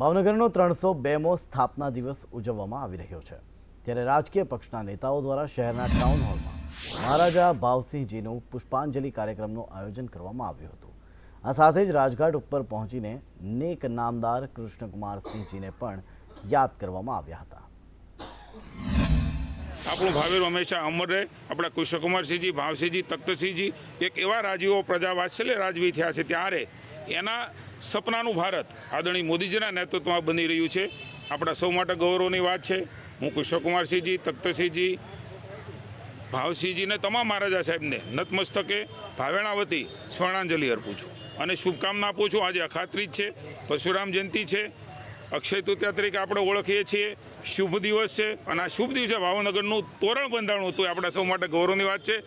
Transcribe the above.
ભાવનગરનો ત્રણસો બેમો સ્થાપના દિવસ ઉજવવામાં આવી રહ્યો છે. ત્યારે રાજકીય પક્ષના નેતાઓ દ્વારા શહેરના ટાઉન હોલમાં મહારાજા ભાવસિંહજીનું પુષ્પાંજલિ કાર્યક્રમનું આયોજન કરવામાં આવ્યું હતું. આ સાથે જ રાજઘાટ ઉપર પહોંચીને નેક નામદાર કૃષ્ણકુમારસિંહજીને પણ યાદ કરવામાં આવ્યા હતા. આપણું ભાવેર હંમેશા અમર રહે. આપણા કૃષ્ણકુમારસિંહજી ભાવસિંહજી, તખ્તસિંહજી, એક એવા રાજીઓ પ્રજા વાત્સલ્ય રાજવી થયા છે ત્યારે. એના સપનાનું ભારત. આદરણીય મોદીજીના નેતૃત્વમાં બની રહ્યું છે. આપણા સૌ માટે ગૌરવની વાત છે. હું કૃષ્ણકુમારસિંહજી તખ્તસિંહજી, ભાવસિંહજીને તમામ મહારાજા સાહેબને નતમસ્તકે ભાવેણા વતી સ્વર્ણાંજલિ અર્પું છું. અને શુભકામના આપું છું. આજે અખાત્રીજ છે. પરશુરામ જયંતિ છે. અક્ષય તૃતીયા તરીકે આપણે ઓળખીએ છીએ. શુભ દિવસ છે. અને આ શુભ દિવસે ભાવનગરનું તોરણ બંધાણું હતું. એ આપણા સૌ માટે ગૌરવની વાત છે.